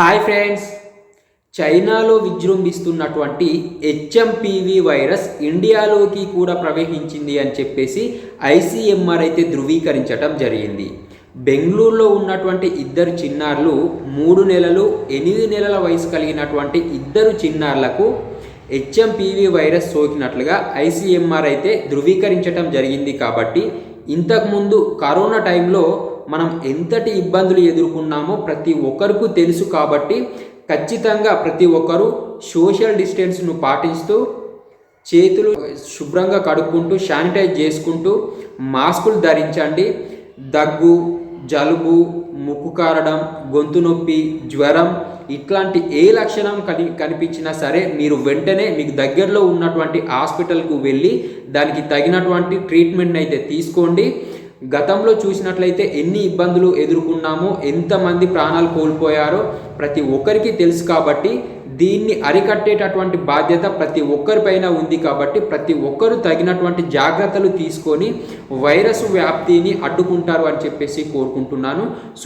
Hi friends. చైనాలో విజృంభిస్తున్నటువంటి HMPV virus ఇండియాలోకి కూడా ప్రవేశించింది అని చెప్పేసి ఐసీఎంఆర్ అయితే ధృవీకరించడం జరిగింది. బెంగళూరులో ఉన్నటువంటి ఇద్దరు చిన్నారులు మూడు నెలలు ఎనిమిది నెలల వయసు కలిగినటువంటి ఇద్దరు చిన్నారులకు హెచ్ఎంపివి వైరస్ సోకినట్లుగా ఐసీఎంఆర్ అయితే ధృవీకరించడం జరిగింది కాబట్టి ఇంతకుముందు కరోనా టైంలో మనం ఎంతటి ఇబ్బందులు ఎదుర్కొన్నామో ప్రతి ఒక్కరికి తెలుసు కాబట్టి ఖచ్చితంగా ప్రతి ఒక్కరూ సోషల్ డిస్టెన్స్ను పాటిస్తూ చేతులు శుభ్రంగా కడుక్కుంటూ శానిటైజ్ చేసుకుంటూ మాస్కులు ధరించండి. దగ్గు జలుబు ముక్కు కారడం గొంతు నొప్పి జ్వరం ఇట్లాంటి ఏ లక్షణం కని కనిపించినా సరే మీరు వెంటనే మీకు దగ్గరలో ఉన్నటువంటి హాస్పిటల్కు వెళ్ళి దానికి తగినటువంటి ట్రీట్మెంట్ అయితే తీసుకోండి. గతంలో చూసినట్లయితే ఎన్ని ఇబ్బందులు ఎదుర్కొన్నామో ఎంతమంది ప్రాణాలు కోల్పోయారో ప్రతి ఒక్కరికి తెలుసు కాబట్టి దీన్ని అరికట్టేటటువంటి బాధ్యత ప్రతి ఒక్కరిపైన ఉంది కాబట్టి ప్రతి ఒక్కరు తగినటువంటి జాగ్రత్తలు తీసుకొని వైరస్ వ్యాప్తిని అడ్డుకుంటారు అని చెప్పేసి కోరుకుంటున్నాను. సో